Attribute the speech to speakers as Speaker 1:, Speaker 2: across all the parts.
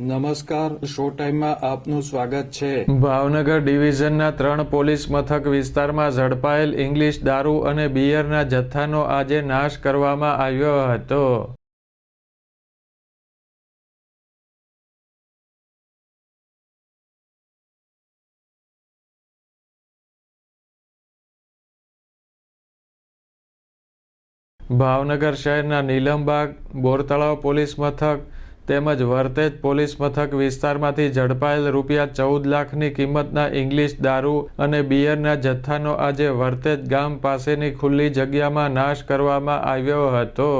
Speaker 1: નમસ્કાર, શો ટાઈમમાં આપનું સ્વાગત છે.
Speaker 2: ભાવનગર ડિવિઝનના ત્રણ પોલીસ મથક વિસ્તારમાં ઝડપાયેલ ઇંગ્લિશ દારૂ અને બિયરના જથ્થાનો આજે નાશ કરવામાં આવ્યો હતો. ભાવનગર શહેરના નીલમબાગ બોરતળાવ પોલીસ મથક તેમજ વર્તેજ પોલીસ મથક વિસ્તારમાંથી ઝડપાયેલ રૂપિયા ચૌદ લાખની કિંમતના ઇંગ્લિશ દારૂ અને બિયરના જથ્થાનો આજે વર્તેજ ગામ પાસેની ખુલ્લી જગ્યામાં નાશ કરવામાં આવ્યો હતો.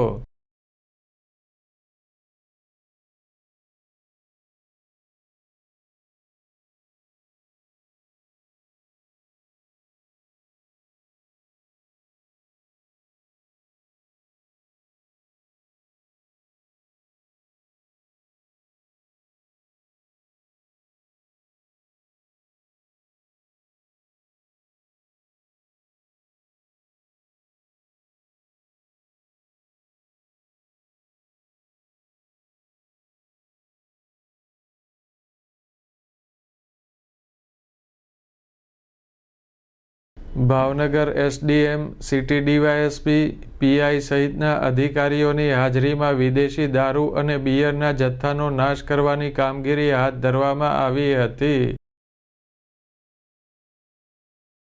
Speaker 2: Bhavnagar SDM, city DYSP PI સહિતના અધિકારીઓની હાજરીમાં વિદેશી દારૂ અને બિયરના જથ્થાનો નાશ કરવાની કામગીરી હાથ ધરવામાં આવી હતી.